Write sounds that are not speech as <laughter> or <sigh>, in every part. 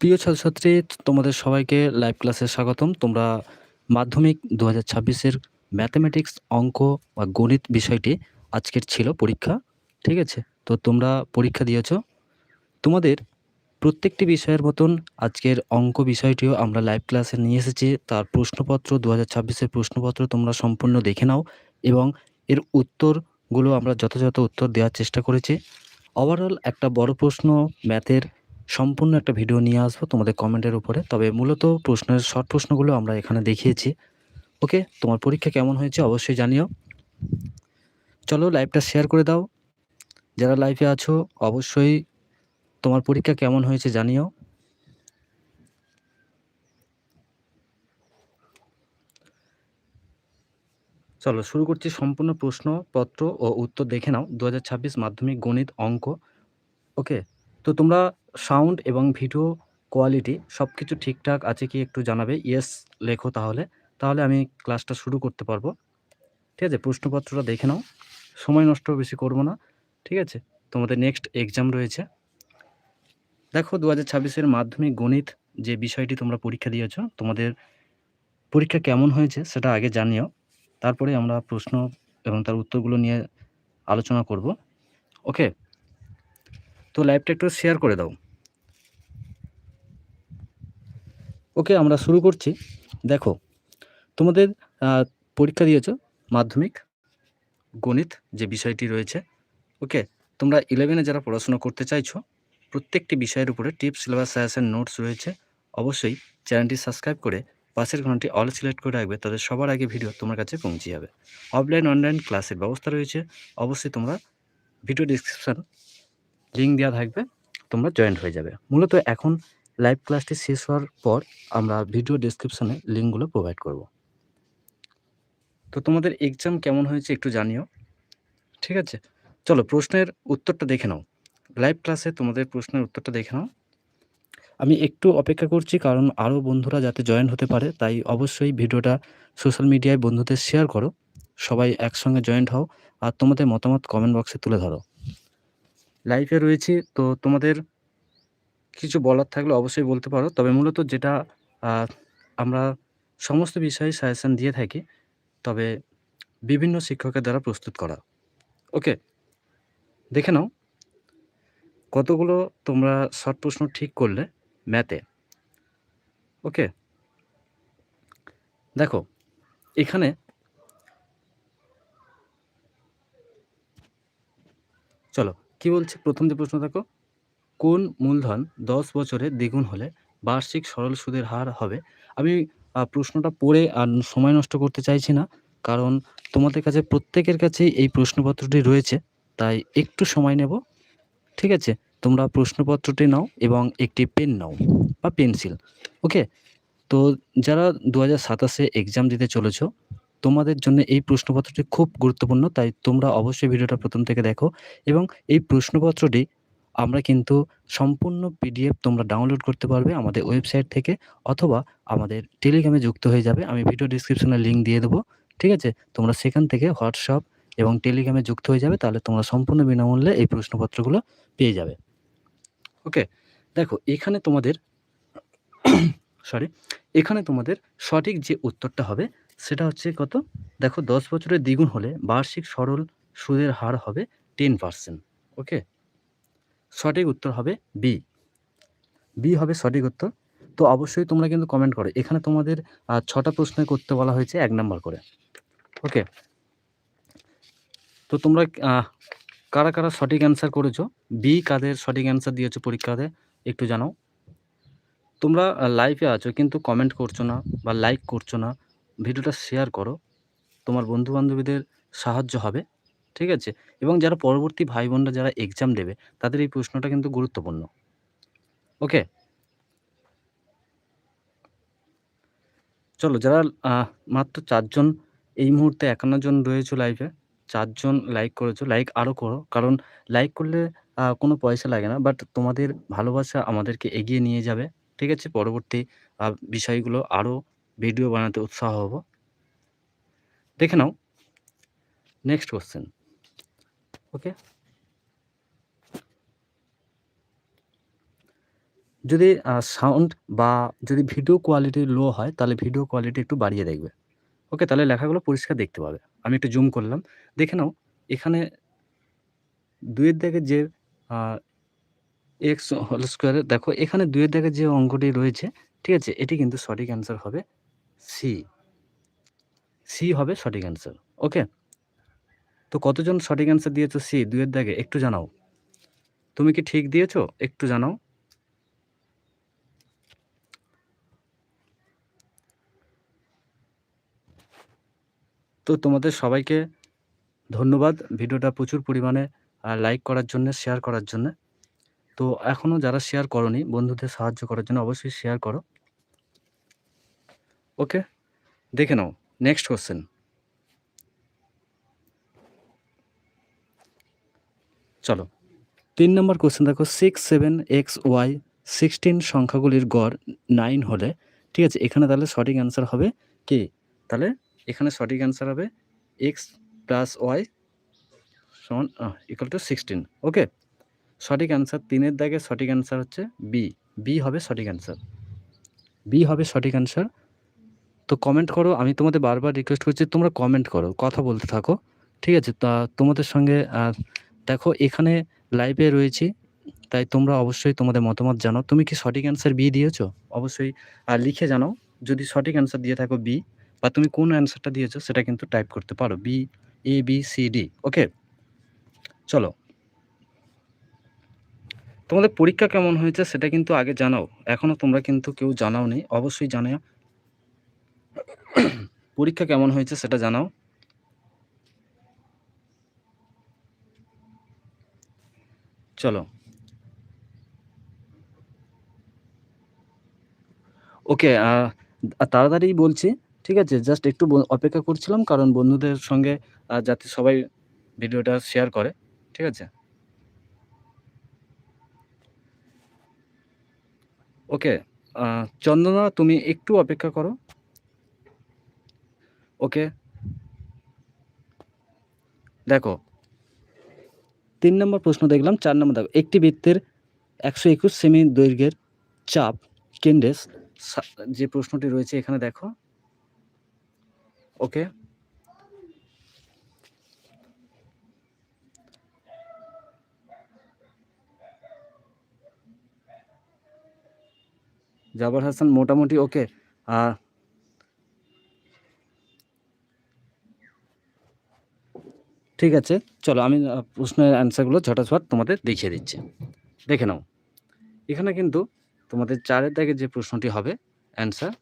প্রিয় ছাত্রছাত্রী, তোমাদের সবাইকে লাইভ ক্লাসে স্বাগতম। তোমরা মাধ্যমিক দু হাজার ছাব্বিশের ম্যাথামেটিক্স অঙ্ক বা গণিত বিষয়টি আজকের ছিল পরীক্ষা, ঠিক আছে? তো তোমরা পরীক্ষা দিয়েছ। তোমাদের প্রত্যেকটি বিষয়ের মতন আজকের অঙ্ক বিষয়টিও আমরা লাইভ ক্লাসে নিয়ে এসেছি। তার প্রশ্নপত্র দু হাজার ছাব্বিশের প্রশ্নপত্র তোমরা সম্পূর্ণ দেখে নাও এবং এর উত্তরগুলো আমরা যথাযথ উত্তর দেওয়ার চেষ্টা করেছি। ওভারঅল একটা বড় প্রশ্ন ম্যাথের সম্পূর্ণ একটা ভিডিও নিয়ে আসব তোমাদের কমেন্টের উপরে। তবে মূলত প্রশ্নের, শর্ট প্রশ্নগুলো আমরা এখানে দেখিয়েছি। ওকে, তোমার পরীক্ষা কেমন হয়েছে অবশ্যই জানিও। চলো লাইভটা শেয়ার করে দাও। যারা লাইভে আছো, অবশ্যই তোমার পরীক্ষা কেমন হয়েছে জানিও। চলো, শুরু করছি সম্পূর্ণ প্রশ্নপত্র ও উত্তর দেখে নাও। দু হাজার ছাব্বিশ মাধ্যমিক গণিত অঙ্ক। ওকে, তো তোমরা সাউন্ড এবং ভিডিও কোয়ালিটি সব কিছু ঠিকঠাক আছে কি একটু জানাবে? ইয়েস, লেখো তাহলে। তাহলে আমি ক্লাসটা শুরু করতে পারব। ঠিক আছে, প্রশ্নপত্রটা দেখে নাও। সময় নষ্ট বেশি করব না। ঠিক আছে, তোমাদের নেক্সট এক্সাম রয়েছে। দেখো দু হাজার ছাব্বিশের মাধ্যমিক গণিত যে বিষয়টি তোমরা পরীক্ষা দিয়েছ, তোমাদের পরীক্ষা কেমন হয়েছে সেটা আগে জানিও। তারপরে আমরা প্রশ্ন এবং তার উত্তরগুলো নিয়ে আলোচনা করব। ওকে তো লাইভটা একটু শেয়ার করে দাও। ওকে আমরা শুরু করছি। দেখো, তোমাদের পরীক্ষা দিয়েছ, মাধ্যমিক, গণিত যে বিষয়টি রয়েছে। ওকে তোমরা ইলেভেনে যারা পড়াশোনা করতে চাইছো, প্রত্যেকটি বিষয়ের উপরে টিপস সিলেবাস সাজেশন নোটস রয়েছে। অবশ্যই চ্যানেলটি সাবস্ক্রাইব করে পাশের ঘন্টি অল সিলেক্ট করে রাখবে তাদের সবার আগে ভিডিও তোমার কাছে পৌঁছে যাবে। অফলাইন অনলাইন ক্লাসের ব্যবস্থা রয়েছে। অবশ্যই তোমরা ভিডিও ডিসক্রিপশান লিঙ্ক দেওয়া থাকবে, তোমরা জয়েন্ট হয়ে যাবে। মূলত এখন লাইভ ক্লাসটি শেষ হওয়ার পর আমরা ভিডিও ডিসক্রিপশানে লিঙ্কগুলো প্রোভাইড করব। তো তোমাদের এক্সাম কেমন হয়েছে একটু জানিও। ঠিক আছে? চলো প্রশ্নের উত্তরটা দেখে নাও। লাইভ ক্লাসে তোমাদের প্রশ্নের উত্তরটা দেখে নাও। আমি একটু অপেক্ষা করছি কারণ আরও বন্ধুরা যাতে জয়েন হতে পারে, তাই অবশ্যই ভিডিওটা সোশ্যাল মিডিয়ায় বন্ধুদের শেয়ার করো। সবাই একসঙ্গে জয়েন্ট হও, আর তোমাদের মতামত কমেন্ট বক্সে তুলে ধরো। লাইভে রয়েছি, তো তোমাদের কিছু বলার থাকলে অবশ্যই বলতে পারো। তবে মূলত যেটা আমরা সমস্ত বিষয়ে সাজেশান দিয়ে থাকি, তবে বিভিন্ন শিক্ষকের দ্বারা প্রস্তুত করা। ওকে দেখে নাও, কতগুলো তোমরা শর্ট প্রশ্ন ঠিক করলে ম্যাথে ওকে দেখো, এখানে চলো। কি বলছে? প্রথম যে প্রশ্ন দেখো, কোন মূলধন দশ বছরে দ্বিগুণ হলে বার্ষিক সরল সুদের হার হবে? আমি প্রশ্নটা পড়ে আর সময় নষ্ট করতে চাইছি না, কারণ তোমাদের কাছে প্রত্যেকের কাছেই এই প্রশ্নপত্রটি রয়েছে, তাই একটু সময় নেব। ঠিক আছে? তোমরা প্রশ্নপত্রটি নাও এবং একটি পেন নাও বা পেন্সিল। ওকে? তো যারা দু হাজার সাতাশে এক্সাম দিতে চলেছো তোমাদের জন্য এই প্রশ্নপত্রটি খুব গুরুত্বপূর্ণ, তাই তোমরা অবশ্যই ভিডিওটা প্রথম থেকে দেখো এবং এই প্রশ্নপত্রটি আমরা কিন্তু সম্পূর্ণ পিডিএফ তোমরা ডাউনলোড করতে পারবে আমাদের ওয়েবসাইট থেকে অথবা আমাদের টেলিগ্রামে যুক্ত হয়ে যাবে। আমি ভিডিও ডিসক্রিপশনে লিঙ্ক দিয়ে দেবো, ঠিক আছে? তোমরা সেখান থেকে হোয়াটসঅ্যাপ এবং টেলিগ্রামে যুক্ত হয়ে যাবে, তাহলে তোমরা সম্পূর্ণ বিনামূল্যে এই প্রশ্নপত্রগুলো পেয়ে যাবে। ওকে দেখো, এখানে তোমাদের <coughs> সরি এখানে তোমাদের সঠিক যে উত্তরটা হবে সেটা হচ্ছে কত? দেখো দশ বছরের দ্বিগুণ হলে বার্ষিক সরল সুদের হার হবে টেন পার্সেন্ট ওকে সঠিক উত্তর হবে বি বি হবে সঠিক উত্তর। তো অবশ্যই তোমরা কিন্তু কমেন্ট করো। এখানে তোমাদের ছটা প্রশ্ন করতে বলা হয়েছে এক নাম্বার করে ওকে তো তোমরা কারা কারা সঠিক অ্যান্সার করেছ? বি কাদের সঠিক অ্যান্সার দিয়েছ পরীক্ষাতে? একটু জানাও। তোমরা লাইভে আছো, কিন্তু কমেন্ট করছ না বা লাইক করছ না। ভিডিওটা শেয়ার করো। তোমার বন্ধু বান্ধবীদের সাহায্য হবে, ঠিক আছে? এবং যারা পরবর্তী ভাই বোনরা যারা এক্সাম দেবে, তাদের এই প্রশ্নটা কিন্তু গুরুত্বপূর্ণ। ওকে চলো, যারা মাত্র চারজন এই মুহূর্তে একান্ন জন রয়েছে লাইভে চারজন লাইক করেছ লাইক আরও করো। কারণ লাইক করলে কোনো পয়সা লাগে না বাট তোমাদের ভালোবাসা আমাদেরকে এগিয়ে নিয়ে যাবে, ঠিক আছে? পরবর্তী বিষয়গুলো আরও ভিডিও বানাতে উৎসাহ হব। দেখে নাও। নেক্সট কোশ্চেন ওকে যদি সাউন্ড বা যদি ভিডিও কোয়ালিটি লো হয়, তাহলে ভিডিও কোয়ালিটি একটু বাড়িয়ে দেখবে। ওকে তাহলে লেখাগুলো পরিষ্কার দেখতে পাবে। আমি একটু জুম করলাম। দেখে নাও, এখানে দুয়ের দাগে যে এক্স হোল স্কোয়ারে দেখো, এখানে দুয়ের দাগে যে অঙ্কটি রয়েছে, ঠিক আছে? এটি কিন্তু সঠিক অ্যান্সার হবে। সি। সি হবে সঠিক অ্যান্সার ওকে তো কতজন সঠিক অ্যান্সার দিয়েছ সি? দুইয়ের দাগে, একটু জানাও। তুমি কি ঠিক দিয়েছ? একটু জানাও। তো তোমাদের সবাইকে ধন্যবাদ ভিডিওটা প্রচুর পরিমাণে লাইক করার জন্য শেয়ার করার জন্য। তো এখনও যারা শেয়ার করনি, বন্ধুদের সাহায্য করার জন্য অবশ্যই শেয়ার করো। ওকে? দেখে নাও নেক্সট কোশ্চেন চলো, তিন নম্বর কোশ্চেন দেখো six seven X Y sixteen সংখ্যাগুলির গড় নাইন হলে, ঠিক আছে, এখানে তাহলে সঠিক অ্যান্সার হবে কি? তাহলে এখানে সঠিক অ্যান্সার হবে এক্স প্লাস ওয়াই সমান ইকুয়াল টু সিক্সটিন ওকে সঠিক অ্যান্সার তিনের দাগে সঠিক অ্যান্সার হচ্ছে বি বি হবে সঠিক অ্যান্সার বি হবে সঠিক অ্যান্সার তো কমেন্ট করো, আমি তোমাদের বারবার রিকোয়েস্ট করছি তোমরা কমেন্ট করো, কথা বলতে থাকো, ঠিক আছে? তা তোমাদের সঙ্গে দেখো, এখানে লাইভে রয়েছি, তাই তোমরা অবশ্যই তোমাদের মতামত জানাও। তুমি কি সঠিক অ্যান্সার বি দিয়েছ? অবশ্যই, আর লিখে জানাও, যদি সঠিক অ্যান্সার দিয়ে থাকো বি বা তুমি কোন অ্যান্সারটা দিয়েছ সেটা কিন্তু টাইপ করতে পারো B A B C D okay চলো। তোমাদের পরীক্ষা কেমন হয়েছে সেটা কিন্তু আগে জানাও এখনও তোমরা কিন্তু কেউ জানাও নেই অবশ্যই জানাও। পরীক্ষা কেমন হয়েছে সেটা জানাও। চলো। ওকে তাড়াতাড়ি বলছি, ঠিক আছে? জাস্ট একটু অপেক্ষা করছিলাম কারণ বন্ধুদের সঙ্গে যাতে সবাই ভিডিওটা শেয়ার করে, ঠিক আছে? ওকে চন্দনা তুমি একটু অপেক্ষা করো। ওকে? দেখো, তিন নম্বর প্রশ্ন দেখলাম, চার নম্বর দেখো, একটি বৃত্তের একশো একুশ সেমি দৈর্ঘ্যের চাপ কেন্ডেস যে প্রশ্নটি রয়েছে এখানে দেখো। ওকে? জাবার হাসান মোটামুটি ওকে। আর ঠিক আছে, চলো আমি প্রশ্নের অ্যান্সারগুলো ঝটাঝট তোমাদের দেখিয়ে দিচ্ছি। দেখে নাও। এখানে কিন্তু তোমাদের চারের দাগে যে প্রশ্নটি হবে অ্যান্সার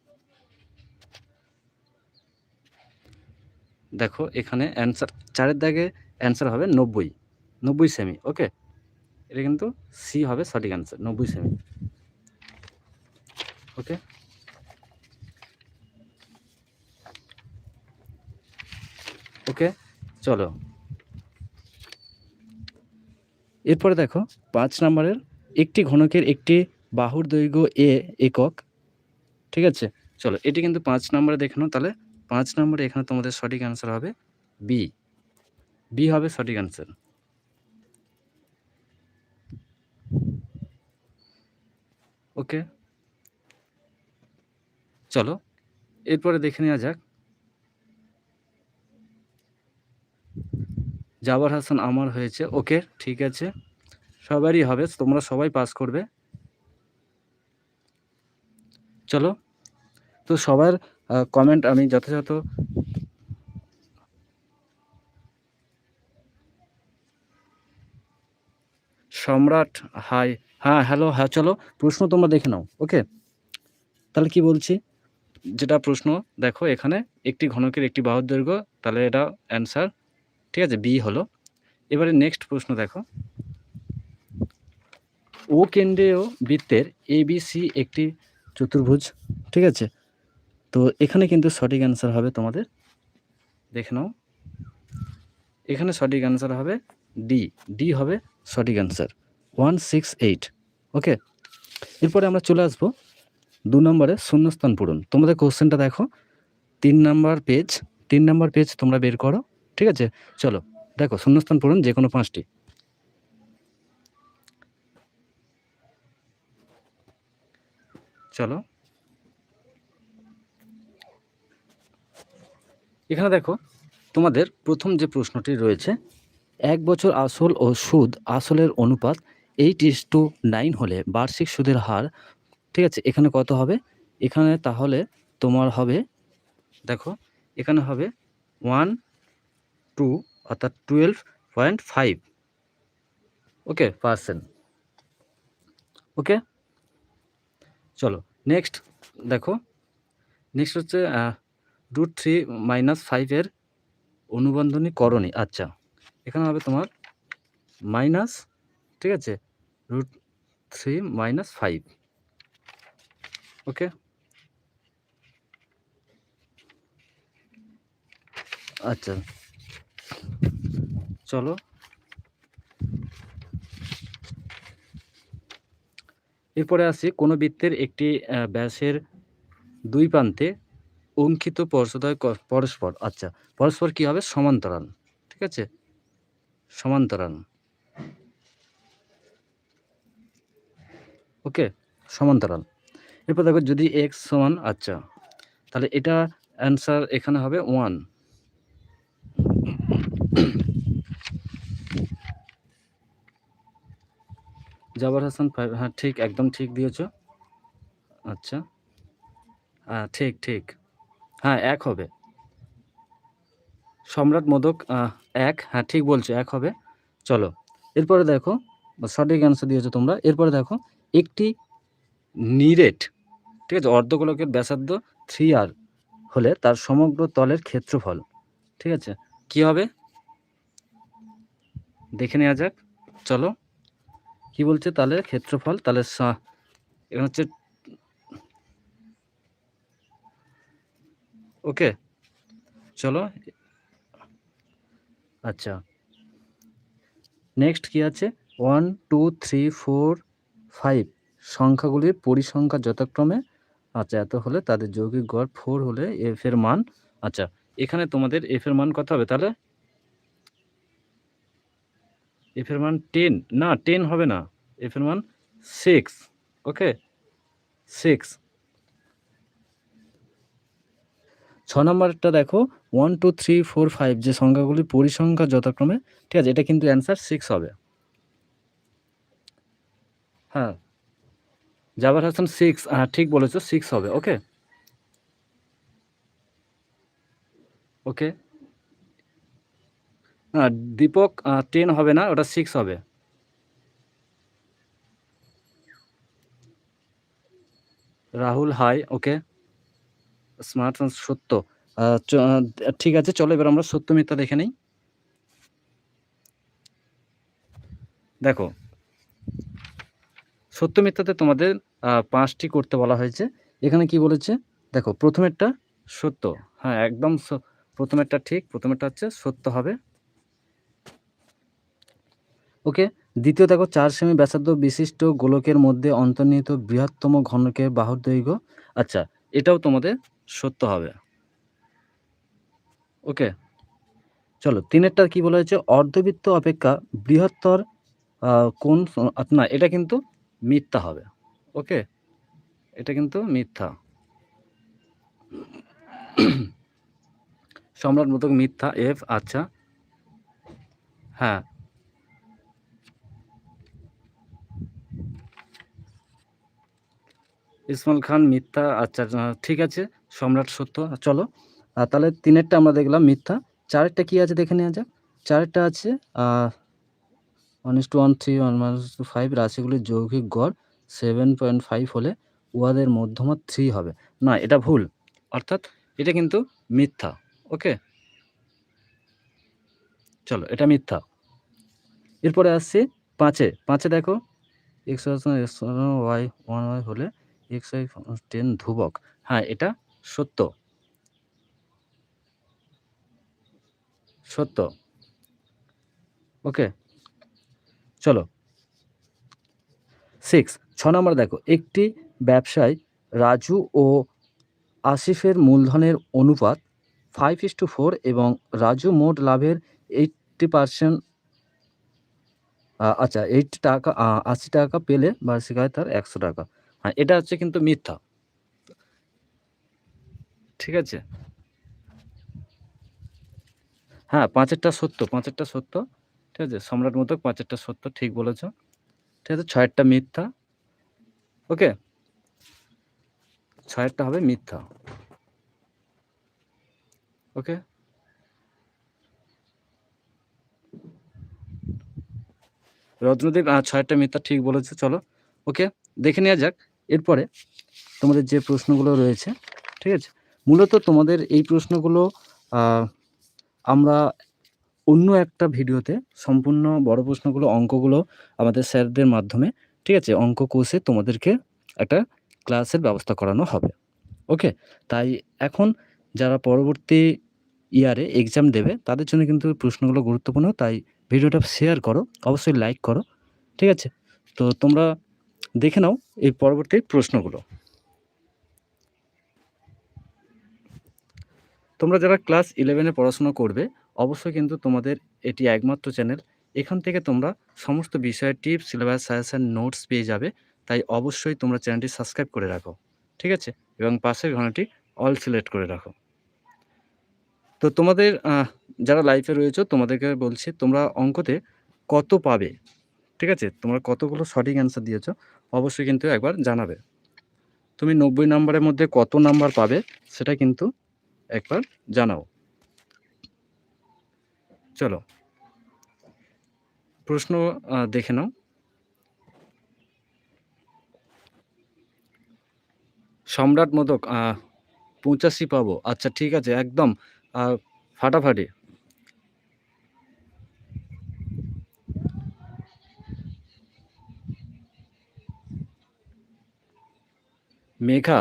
দেখো এখানে অ্যান্সার চারের দাগে অ্যান্সার হবে নব্বই নব্বই সেমি ওকে এটা কিন্তু সি হবে সঠিক অ্যান্সার নব্বই সেমি ওকে ওকে চলো। এরপরে দেখো, পাঁচ নম্বরের একটি ঘনকের একটি বাহুর দৈর্ঘ্য এ একক, ঠিক আছে? চলো, এটি কিন্তু পাঁচ নম্বরে দেখে নাও তাহলে পাঁচ নম্বরে এখানে তোমাদের সঠিক অ্যান্সার হবে বি বি হবে সঠিক অ্যান্সার ওকে চলো, এরপরে দেখে নেওয়া যাক। জাবার হাসান আমার হয়েছে, ওকে, ঠিক আছে। সবারই হবে, তোমরা সবাই পাস করবে। চলো, তো সবার কমেন্ট আমি যথাযথ সম্রাট হাই হ্যাঁ হ্যালো হ্যাঁ চলো, প্রশ্ন তোমরা দেখে নাও ওকে তাহলে কি বলছি? যেটা প্রশ্ন, দেখো, এখানে একটি ঘনকের একটি বাহুর দৈর্ঘ্য তাহলে এটা অ্যান্সার ঠিক আছে? বি হলো। এবারে নেক্সট প্রশ্ন দেখো। ও কেন্দ্রীয় বৃত্তের এ বি সি একটি চতুর্ভুজ, ঠিক আছে? তো এখানে কিন্তু সঠিক অ্যান্সার হবে তোমাদের। দেখে নাও। এখানে সঠিক অ্যান্সার হবে ডি ডি হবে সঠিক answer one six eight okay এরপরে আমরা চলে আসব দু নম্বরে শূন্যস্থান পূরণ। তোমাদের কোশ্চেনটা দেখো। তিন নাম্বার পেজ তিন নাম্বার পেজ তোমরা বের করো। ঠিক আছে? চলো, দেখো, শূন্যস্থান পূরণ যে কোনো পাঁচটি। চলো। এখানে দেখো, তোমাদের প্রথম যে প্রশ্নটি রয়েছে, এক বছর আসল ও সুদ আসলের অনুপাত এইট ইস টু নাইন হলে বার্ষিক সুদের হার, ঠিক আছে, এখানে কত হবে? এখানে তাহলে তোমার হবে, দেখো, এখানে হবে ওয়ান টু অর্থাৎ twelve point five okay percent okay চলো নেক্সট দেখো। নেক্সট হচ্ছে রুট থ্রি মাইনাস ফাইভের অনুবন্ধনী করণী। আচ্ছা এখানে হবে তোমার মাইনাস ঠিক আছে? Root three minus five okay আচ্ছা। চলো। এরপরে আসি কোনো বৃত্তের একটি ব্যাসের দুই প্রান্তে অঙ্কিত পর্ষদয় পরস্পর আচ্ছা পরস্পর কি হবে? সমান্তরাল, ঠিক আছে? সমান্তরাল। ওকে, সমান্তরাল। এরপর দেখো যদি এক্স সমান আচ্ছা তাহলে এটা অ্যান্সার এখানে হবে ওয়ান জাবার হাসান ফাইভ হ্যাঁ ঠিক, একদম ঠিক দিয়েছ। আচ্ছা। হ্যাঁ ঠিক ঠিক। হ্যাঁ এক হবে। সম্রাট মোদক এক। হ্যাঁ ঠিক বলছো, এক হবে। চলো, এরপরে দেখো, সঠিক অ্যান্সার দিয়েছ তোমরা। এরপরে দেখো, একটি নিরেট, ঠিক আছে, অর্ধগোলকের ব্যাসার্ধ থ্রি আর হলে তার সমগ্র তলের ক্ষেত্রফল, ঠিক আছে, কি হবে? দেখে নেওয়া যাক। চলো কি বলছে তাহলে? ক্ষেত্রফল, তাহলে এখানে হচ্ছে ওকে, চলো। আচ্ছা। নেক্সট কি আছে? One, two, three, four, five. সংখ্যাগুলির পরিসংখ্যা যথাক্রমে। আচ্ছা এত হলে তাদের যৌগিক গড় ফোর হলে এফ এর মান। আচ্ছা এখানে তোমাদের এফ এর মান কত হবে তাহলে? এফ এর মান টেন না টেন হবে না। এফ এর মান সিক্স ওকে সিক্স ছ নম্বরটা দেখো। One two three four five যে সংখ্যাগুলির পরিসংখ্যা যথাক্রমে, ঠিক আছে? এটা কিন্তু অ্যান্সার সিক্স হবে। হ্যাঁ। জাবার হাসান সিক্স হ্যাঁ ঠিক বলেছ সিক্স হবে। ওকে ওকে দীপক টেন হবে না, ওটা সিক্স হবে। রাহুল হাই ওকে স্মার্টফোন সত্য। ঠিক আছে, চলো এবার আমরা সত্য মিথ্যা দেখে নিই। দেখো, সত্য মিথ্যাতে তোমাদের পাঁচটি করতে বলা হয়েছে। এখানে কি বলেছে? দেখো, প্রথমেরটা সত্য। হ্যাঁ একদম প্রথমেরটা ঠিক, প্রথমেরটা হচ্ছে সত্য হবে। ওকে? দ্বিতীয় দেখো, চার সেমি ব্যাসার্ধ বিশিষ্ট গোলকের মধ্যে অন্তর্নিহিত বৃহত্তম ঘনকের বাহুর দৈর্ঘ্য। আচ্ছা এটাও তোমাদের সত্য হবে। ওকে? চলো তিনেরটা কি বলা হয়েছে? অর্ধবৃত্ত অপেক্ষা বৃহত্তর কোন না, এটা কিন্তু মিথ্যা হবে। ওকে? এটা কিন্তু মিথ্যা। সম্রাট মতক মিথ্যা, এফ আচ্ছা। হ্যাঁ ইসমাইল খান, মিথ্যা আচ্ছা ঠিক আছে, সম্রাট সত্য, চলো। তাহলে তিনেরটা আমরা দেখলাম মিথ্যা। চারেরটা কি আছে দেখে নেওয়া যাক। চারেরটা আছে one is two one three one minus two five রাশিগুলির যৌগিক গড় সেভেন পয়েন্ট ফাইভ হলে উহাদের মধ্যমা থ্রি হবে। না, এটা ভুল, অর্থাৎ এটা কিন্তু মিথ্যা ওকে চলো, এটা মিথ্যা। এরপরে আসছি পাঁচে। পাঁচে দেখো এক্স ওয়াই ওয়ান ওয়াই হলে এক্স ওয়াই টেন ধ্রুবক হ্যাঁ এটা সত্য। সত্য। ওকে, চলো। সিক্স ছ নম্বর দেখো, একটি ব্যবসায় রাজু ও আসিফের মূলধনের অনুপাত ফাইভ ইস টু ফোর এবং রাজু মোট লাভের এইটটি পার্সেন্ট আচ্ছা এইট টাকা আশি টাকা পেলে বার্ষিক আয় তার একশো টাকা। হ্যাঁ এটা হচ্ছে কিন্তু মিথ্যা। ঠিক আছে? হ্যাঁ পাঁচেরটা সত্য পাঁচেরটা সত্য ঠিক আছে? সম্রাট মোদক পাঁচেরটা সত্য ঠিক বলেছ। ঠিক আছে? ছয়েরটা মিথ্যা। ওকে? ছয়েরটা হবে মিথ্যা। ওকে? রত্নদীপ আহ, ছয়টা মিথ্যা ঠিক বলেছে। চলো। ওকে? দেখে নেওয়া যাক। এরপরে তোমাদের যে প্রশ্নগুলো রয়েছে, ঠিক আছে? মূলত তোমাদের এই প্রশ্নগুলো আমরা অন্য একটা ভিডিওতে সম্পূর্ণ বড় প্রশ্নগুলো, অঙ্কগুলো আমাদের স্যারদের মাধ্যমে, ঠিক আছে? অঙ্ক কোর্সে তোমাদেরকে একটা ক্লাসের ব্যবস্থা করানো হবে। ওকে? তাই এখন যারা পরবর্তী ইয়ারে এক্সাম দেবে, তাদের জন্য কিন্তু প্রশ্নগুলো গুরুত্বপূর্ণ, তাই ভিডিওটা শেয়ার করো, অবশ্যই লাইক করো, ঠিক আছে? তো তোমরা দেখে নাও এই পরবর্তী প্রশ্নগুলো। তোমরা যারা ক্লাস ইলেভেনে পড়াশোনা করবে, অবশ্যই কিন্তু তোমাদের এটি একমাত্র চ্যানেল। এখান থেকে তোমরা সমস্ত বিষয়ের টিপস সিলেবাস সাজেশন নোটস পেয়ে যাবে। তাই অবশ্যই তোমরা চ্যানেলটি সাবস্ক্রাইব করে রাখো, ঠিক আছে? এবং পাশের ঘন্টাটি অল সিলেক্ট করে রাখো। তো তোমাদের যারা লাইফে রয়েছে, তোমাদেরকে বলছি তোমরা অঙ্কতে কত পাবে, ঠিক আছে? তোমরা কতগুলো সঠিক অ্যান্সার দিয়েছ অবশ্যই কিন্তু একবার জানাবে। তুমি নব্বই নাম্বারের মধ্যে কত নাম্বার পাবে সেটা কিন্তু একবার জানাও। চলো, প্রশ্ন দেখে নাও। সম্রাট মোদক পঁচাশি পাবো। আচ্ছা ঠিক আছে, একদম ফাটাফাটি। মেঘা,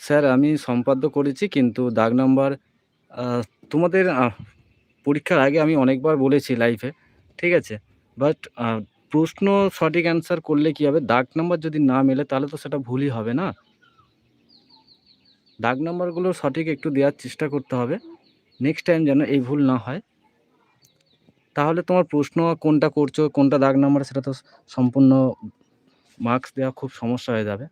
স্যার আমি সম্পাদ্য করেছি কিন্তু দাগ নাম্বার তোমাদের পরীক্ষার আগে আমি অনেকবার বলেছি লাইফে ঠিক আছে? বাট প্রশ্ন সঠিক অ্যান্সার করলে কি হবে? দাগ নাম্বার যদি না মেলে তাহলে তো সেটা ভুলই হবে না? দাগ নাম্বারগুলো সঠিক একটু দেওয়ার চেষ্টা করতে হবে। নেক্সট টাইম যেন এই ভুল না হয়। তাহলে তোমার প্রশ্ন কোনটা করছ, কোনটা দাগ নাম্বার, সেটা তো সম্পূর্ণ মার্কস দেওয়া খুব সমস্যা হয়ে যাবে।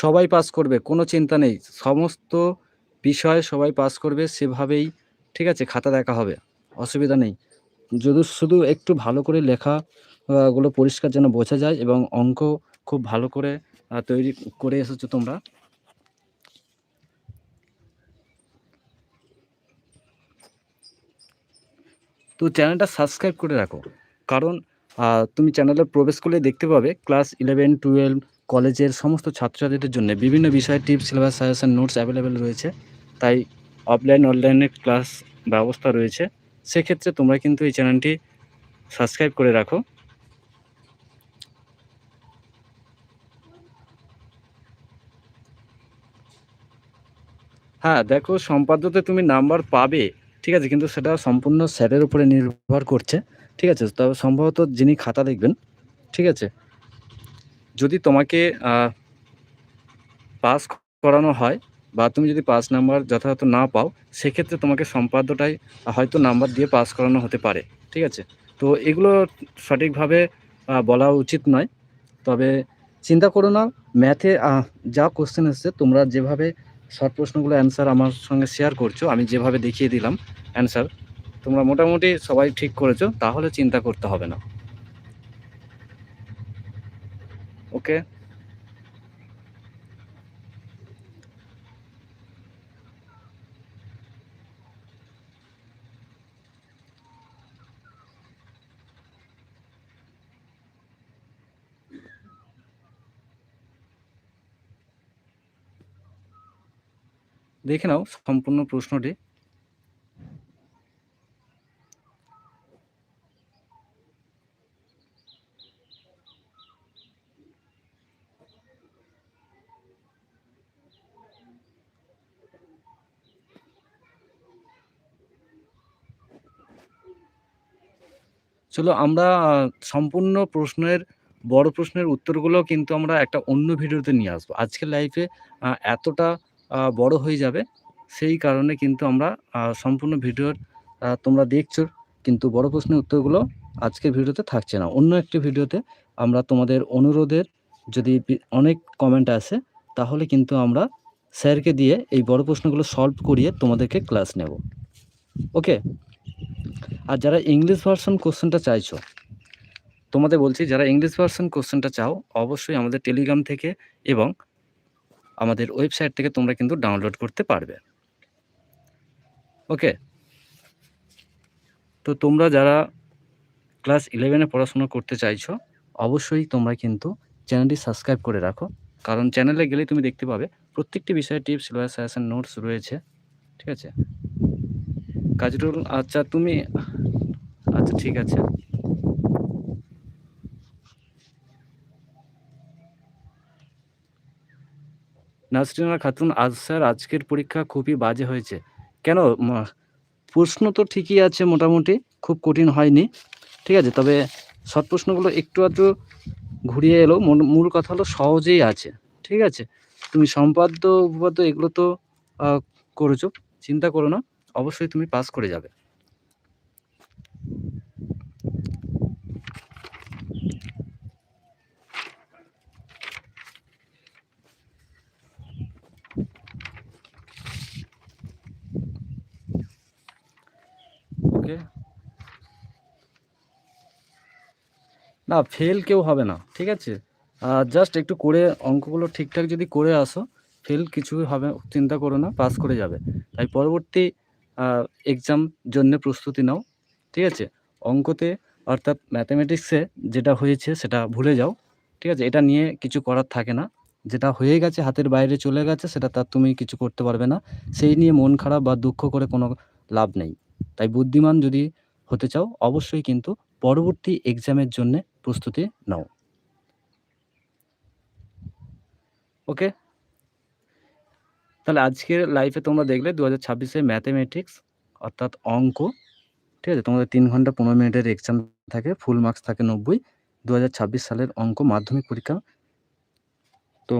সবাই পাস করবে, কোনো চিন্তা নেই। সমস্ত বিষয়ে সবাই পাস করবে সেভাবেই, ঠিক আছে, খাতা দেখা হবে, অসুবিধা নেই। যদি শুধু একটু ভালো করে লেখা গুলো পরিষ্কার যেন বোঝা যায় এবং অঙ্ক খুব ভালো করে তৈরি করে এসেছ তোমরা। তো চ্যানেলটা সাবস্ক্রাইব করে রাখো, কারণ তুমি চ্যানেলে প্রবেশ করলে দেখতে পাবে, ক্লাস ইলেভেন, টুয়েলভ কলেজের সমস্ত ছাত্রছাত্রীদের জন্য বিভিন্ন বিষয়ে tips syllabus suggestion notes available রয়েছে। তাই অফলাইন অনলাইনে ক্লাস ব্যবস্থা রয়েছে। সেক্ষেত্রে তোমরা কিন্তু এই চ্যানেলটি সাবস্ক্রাইব করে রাখো। হ্যাঁ দেখো, সম্পাদ্যতে তুমি নাম্বার পাবে, ঠিক আছে? কিন্তু সেটা সম্পূর্ণ স্যারের উপরে নির্ভর করছে, ঠিক আছে? তবে সম্ভবত যিনি খাতা দেখবেন ঠিক আছে? যদি তোমাকে পাস করানো হয় বা তুমি যদি পাস নাম্বার যথাযথ না পাও, সেক্ষেত্রে তোমাকে সম্পাদ্যটাই হয়তো নাম্বার দিয়ে পাস করানো হতে পারে, ঠিক আছে? তো এগুলো সঠিকভাবে বলা উচিত নয়। তবে চিন্তা করো না, ম্যাথে যা কোশ্চেন এসছে, তোমরা যেভাবে শর্ট প্রশ্নগুলো অ্যান্সার আমার সঙ্গে শেয়ার করছ, আমি যেভাবে দেখিয়ে দিলাম অ্যান্সার তোমরা মোটামুটি সবাই ঠিক করেছ, তাহলে চিন্তা করতে হবে না। ওকে দেখে নাও সম্পূর্ণ প্রশ্নটি। চলো আমরা সম্পূর্ণ প্রশ্নের, বড় প্রশ্নের উত্তরগুলো কিন্তু আমরা একটা অন্য ভিডিওতে নিয়ে আসব। আজকের লাইফে এতটা বড় হয়ে যাবে, সেই কারণে কিন্তু আমরা সম্পূর্ণ ভিডিওর তোমরা দেখছ, কিন্তু বড় প্রশ্নের উত্তরগুলো আজকের ভিডিওতে থাকছে না। অন্য একটি ভিডিওতে আমরা তোমাদের অনুরোধের যদি অনেক কমেন্ট আসে, তাহলে কিন্তু আমরা স্যারকে দিয়ে এই বড় প্রশ্নগুলো সলভ করিয়ে তোমাদেরকে ক্লাস নেব। ওকে আর যারা ইংলিশ ভার্সন কোশ্চেনটা চাইছো, তোমাদের বলছি, যারা ইংলিশ ভার্সন কোশ্চেনটা চাও, অবশ্যই আমাদের টেলিগ্রাম থেকে এবং আমাদের ওয়েবসাইট থেকে তোমরা কিন্তু ডাউনলোড করতে পারবে। ওকে তো তোমরা যারা ক্লাস ইলেভেনে পড়াশোনা করতে চাইছো, অবশ্যই তোমরা কিন্তু চ্যানেলটি সাবস্ক্রাইব করে রাখো। কারণ চ্যানেলে গেলে তুমি দেখতে পাবে প্রত্যেকটি বিষয়ে টিপস সিলেবাস নোটস রয়েছে। ঠিক আছে? কাজরুল আচ্ছা তুমি আচ্ছা ঠিক আছে। নাসরিনা খাতুন, আজ স্যার আজকের পরীক্ষা খুবই বাজে হয়েছে। কেন? প্রশ্ন তো ঠিকই আছে মোটামুটি, খুব কঠিন হয়নি। ঠিক আছে, তবে শর্ট প্রশ্নগুলো একটু আধটু ঘুরিয়ে এলো। মূল কথা হলো সহজেই আছে। ঠিক আছে? তুমি সম্পাদ্য, উপপাদ্য এগুলো তো করেছ, চিন্তা করো না। অবশ্যই তুমি পাস করে যাবে। ওকে না ফেল কেউ হবে না, ঠিক আছে? জাস্ট একটু করে অঙ্কগুলো ঠিকঠাক যদি করে আসো ফেল কিছুই হবে, চিন্তা করো না পাস করে যাবে। তাই পরবর্তী এক্সাম জন্য প্রস্তুতি নাও, ঠিক আছে? অঙ্কতে অর্থাৎ ম্যাথামেটিক্সে যেটা হয়েছে সেটা ভুলে যাও, ঠিক আছে? এটা নিয়ে কিছু করার থাকে না। যেটা হয়ে গেছে, হাতের বাইরে চলে গেছে, সেটা তার তুমি কিছু করতে পারবে না। সেই নিয়ে মন খারাপ বা দুঃখ করে কোনো লাভ নেই। তাই বুদ্ধিমান যদি হতে চাও, অবশ্যই কিন্তু পরবর্তী এক্সামের জন্য প্রস্তুতি নাও। ওকে তাহলে আজকের লাইফে তোমরা দেখলে দু হাজার ছাব্বিশে ম্যাথামেটিক্স অর্থাৎ অঙ্ক, ঠিক আছে? তোমাদের তিন ঘণ্টা পনেরো মিনিটের এক্সাম থাকে ফুল মার্কস থাকে নব্বই। দু সালের অঙ্ক, মাধ্যমিক পরীক্ষা। তো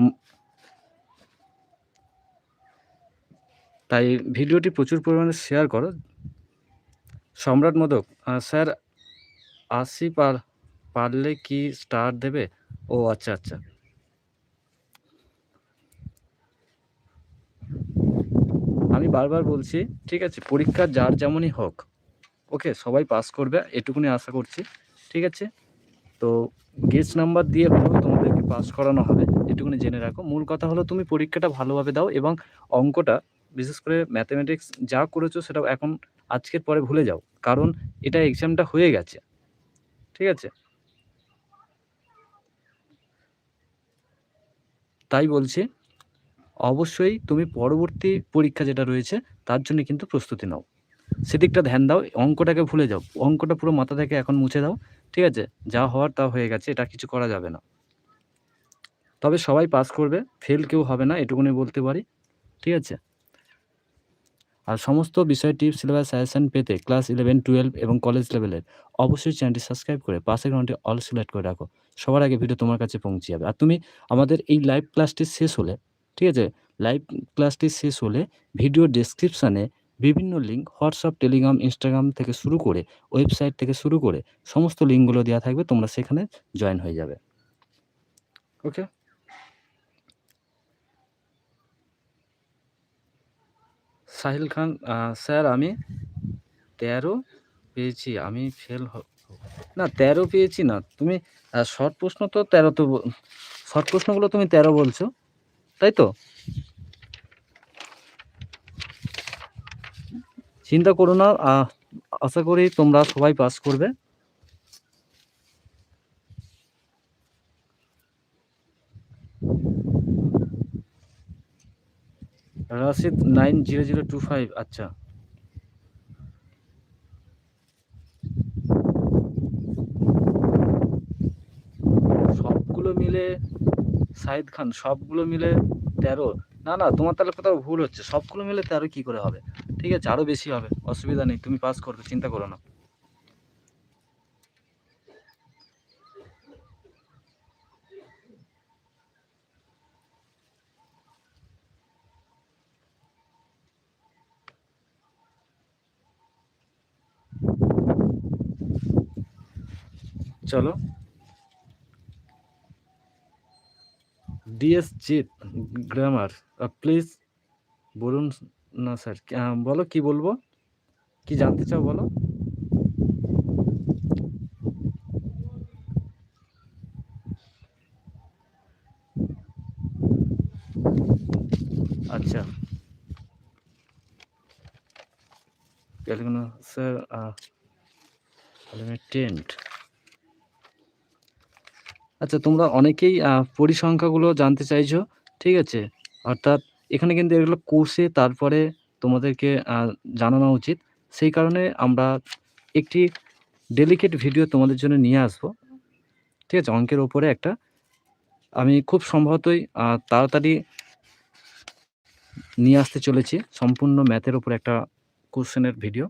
তাই ভিডিওটি প্রচুর পরিমাণে শেয়ার করো। সম্রাট মোদক স্যার আশি পার পারলে কি স্টার দেবে? ও আচ্ছা আচ্ছা। আমি বারবার বলছি, ঠিক আছে, পরীক্ষা যার যেমনই হোক, ওকে, সবাই পাস করবে, এটুকুনি আশা করছি, ঠিক আছে? তো গেস্ট নাম্বার দিয়ে হলেও তোমাদেরকে পাস করানো হবে, এটুকুনি জেনে রাখো। মূল কথা হলো তুমি পরীক্ষাটা ভালোভাবে দাও এবং অঙ্কটা, বিশেষ করে ম্যাথামেটিক্স যা করেছ সেটা এখন আজকের পরে ভুলে যাও, কারণ এটা এক্সামটা হয়ে গেছে, ঠিক আছে? তাই বলছি অবশ্যই তুমি পরবর্তী পরীক্ষা যেটা রয়েছে, তার জন্য কিন্তু প্রস্তুতি নাও। সেদিকটা ধ্যান দাও, অঙ্কটাকে ভুলে যাও। অঙ্কটা পুরো মাথা থেকে এখন মুছে দাও, ঠিক আছে? যা হওয়ার তা হয়ে গেছে, এটা কিছু করা যাবে না। তবে সবাই পাস করবে, ফেল কেউ হবে না, এটুকুনি বলতে পারি, ঠিক আছে? আর সমস্ত বিষয়, টিপস, সিলেবাস, সাজেশন পেতে ক্লাস ইলেভেন, টুয়েলভ এবং কলেজ লেভেলের অবশ্যই চ্যানেলটি সাবস্ক্রাইব করে পাশের ঘন্টি অল সিলেক্ট করে রাখো। সবার আগে ভিডিও তোমার কাছে পৌঁছে যাবে। আর তুমি আমাদের এই লাইভ ক্লাসটি শেষ হলে ঠিক আছে? লাইভ ক্লাসটি শেষ হলে ভিডিও ডেসক্রিপশানে বিভিন্ন লিঙ্ক হোয়াটসঅ্যাপ টেলিগ্রাম ইনস্টাগ্রাম থেকে শুরু করে ওয়েবসাইট থেকে শুরু করে সমস্ত লিঙ্কগুলো দেওয়া থাকবে, তোমরা সেখানে জয়েন হয়ে যাবে। ওকে সাহিল খান স্যার, আমি তেরো পেয়েছি, আমি ফেল না, তেরো পেয়েছি না। তুমি শর্ট প্রশ্ন তো তেরো তো শর্ট প্রশ্নগুলো তুমি তেরো বলছো। তাই তো চিন্তা করো না আশা করি তোমরা সবাই পাস করবে। Rashid nine zero zero two five আচ্ছা। সবগুলো মিলে সাইদ খান, সবগুলো মিলে তেরো। না না, তোমার তাহলে কোথাও ভুল হচ্ছে। সবগুলো মিলে তেরো কি করে হবে? ঠিক আছে আরও বেশি হবে। অসুবিধা নেই, তুমি পাস করবে, চিন্তা করো না। চলো। ডিএস জিৎ গ্রামার প্লিজ বলুন না স্যার বলো কি বলব? কি জানতে চাও বলো? আচ্ছা। ক্যালকুলাস স্যার টেন্ট আচ্ছা তোমরা অনেকেই পরিসংখ্যাগুলো জানতে চাইছো, ঠিক আছে? অর্থাৎ এখানে কিন্তু এগুলো কোর্সে তারপরে তোমাদেরকে জানানো উচিত। সেই কারণে আমরা একটি ডেলিকেট ভিডিও তোমাদের জন্য নিয়ে আসব। ঠিক আছে? অঙ্কের ওপরে একটা। আমি খুব সম্ভবতই তাড়াতাড়ি নিয়ে আসতে চলেছি। সম্পূর্ণ ম্যাথের ওপর একটা কোশ্চেনের ভিডিও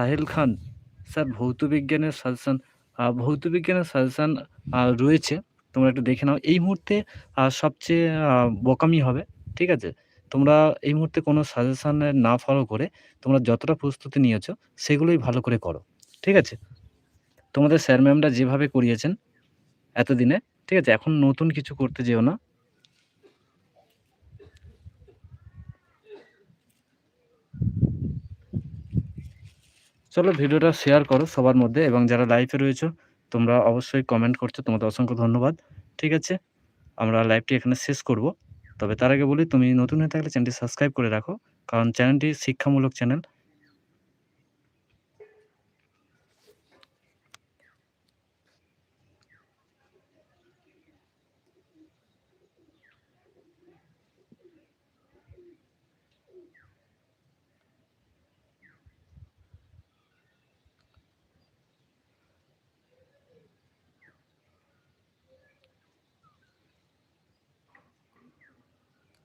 সাহেল খান, স্যার ভৌতবিজ্ঞানের সাজেশান ভৌতবিজ্ঞানের সাজেশান রয়েছে। তোমরা একটু দেখে নাও। এই মুহূর্তে সবচেয়ে বোকামি হবে, ঠিক আছে? তোমরা এই মুহূর্তে কোনো সাজেশান না ফলো করে তোমরা যতটা প্রস্তুতি নিয়েছো, সেগুলোই ভালো করে করো, ঠিক আছে? তোমাদের স্যার ম্যামরা যেভাবে করিয়েছেন এতদিনে, ঠিক আছে? এখন নতুন কিছু করতে যেও না। চলো ভিডিওটা শেয়ার করো সবার মধ্যে এবং যারা লাইভে রয়েছো, তোমরা অবশ্যই কমেন্ট করছ, তোমাদের অসংখ্য ধন্যবাদ। ঠিক আছে? আমরা লাইভটি এখানে শেষ করব। তবে তার আগে বলি, তুমি নতুন হয়ে থাকলে চ্যানেলটি সাবস্ক্রাইব করে রাখো, কারণ চ্যানেলটি শিক্ষামূলক channel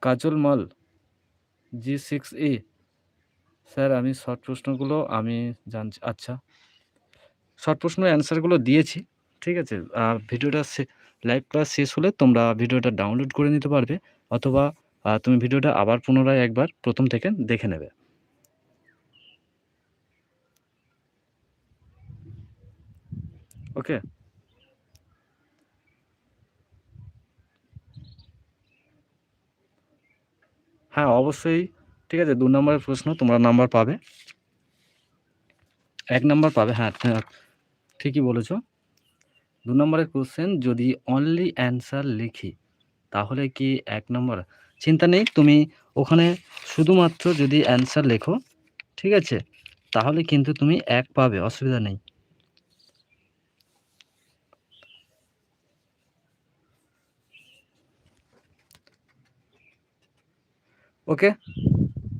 Kajal Mal ji six E. Sir আমি শর্ট প্রশ্নগুলো আমি জানছি আচ্ছা। শর্ট প্রশ্নের অ্যান্সারগুলো দিয়েছি ঠিক আছে? আহ, ভিডিওটা লাইভ ক্লাস শেষ হলে তোমরা ভিডিওটা ডাউনলোড করে নিতে পারবে অথবা তুমি ভিডিওটা আবার পুনরায় একবার প্রথম থেকে দেখে নেবে। ওকে? হ্যাঁ অবশ্যই। ঠিক আছে দু নম্বরের প্রশ্ন তোমরা নাম্বার পাবে। এক নাম্বার পাবে হ্যাঁ হ্যাঁ, ঠিকই বলেছ। দু নম্বরের কোশ্চেন যদি অনলি অ্যান্সার লিখি তাহলে কি এক নম্বর চিন্তা নেই তুমি ওখানে শুধুমাত্র যদি অ্যান্সার লেখো ঠিক আছে তাহলে কিন্তু তুমি এক পাবে অসুবিধা নেই। ওকে?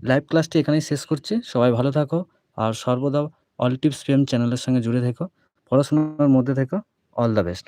লাইভ ক্লাসটি এখানেই শেষ করছি। সবাই ভালো থাকো আর সর্বদা অল টিপস পিএম চ্যানেলের সঙ্গে জুড়ে থেকো। পড়াশোনার মধ্যে থেকো। All the best